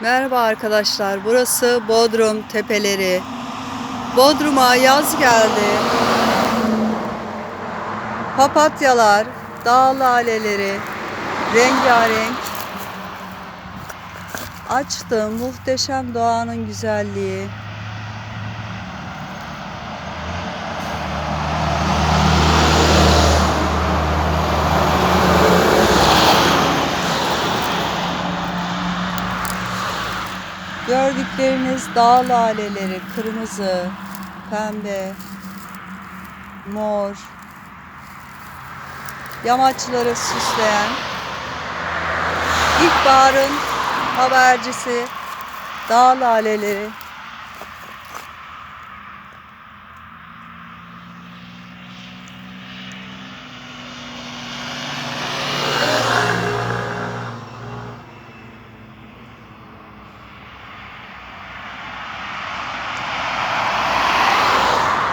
Merhaba arkadaşlar. Burası Bodrum Tepeleri. Bodrum'a yaz geldi. Papatyalar, dağ laleleri, rengarenk. Açtı muhteşem doğanın güzelliği. Gördükleriniz dağ laleleri, kırmızı, pembe, mor, yamaçları süsleyen, ilkbaharın habercisi dağ laleleri.